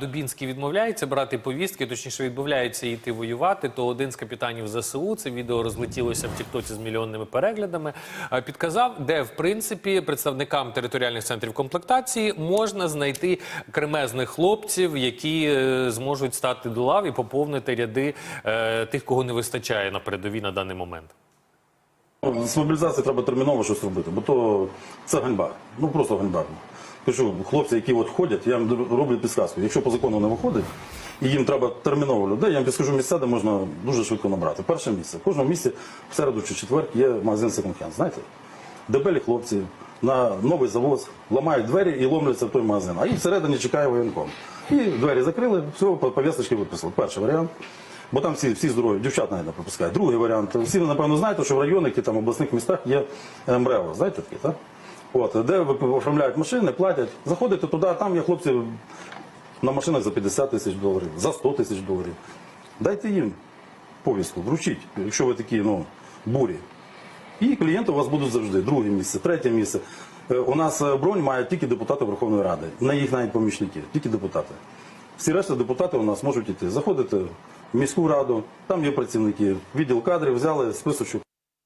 Дубінський відмовляється брати повістки, точніше відмовляється йти воювати, то один з капітанів ЗСУ, це відео розлетілося в Тіктоці з мільйонними переглядами, підказав, де в принципі представникам територіальних центрів комплектації можна знайти кремезних хлопців, які е, зможуть стати до лав і поповнити ряди е, тих, кого не вистачає на передовій на даний момент. З мобілізації треба терміново щось робити, бо то це ганьба. Ну просто ганьба. Кажу, хлопці, які от ходять, я їм роблю підсказку. Якщо по закону не виходить, і їм треба терміново людей, я їм підскажу місця, де можна дуже швидко набрати. Перше місце. В кожному місці в середу чи четвер є магазин секонд-хенд. Знаєте? Дебелі хлопці на новий завоз ламають двері і ломляться в той магазин. А їх всередині чекає воєнком. І двері закрили, все, по пов'язочки виписали. Перший варіант. Бо там всі, всі здорові, дівчат навіть не пропускають. Другий варіант. Всі, напевно, знаєте, що в районах і там обласних містах є МРЕО. Знаєте такі, так? От, де оформляють машини, платять. Заходите туди, там є хлопці на машинах за 50 тисяч доларів, за 100 тисяч доларів. Дайте їм повістку, вручіть, якщо ви такі ну, бурі. І клієнти у вас будуть завжди. Друге місце, третє місце. Е, У нас е, бронь мають тільки депутати Верховної Ради, не їх навіть помічники, тільки депутати. Всі решта депутати у нас можуть іти. Заходите в міську раду, там є працівники, відділ кадрів, взяли списочок.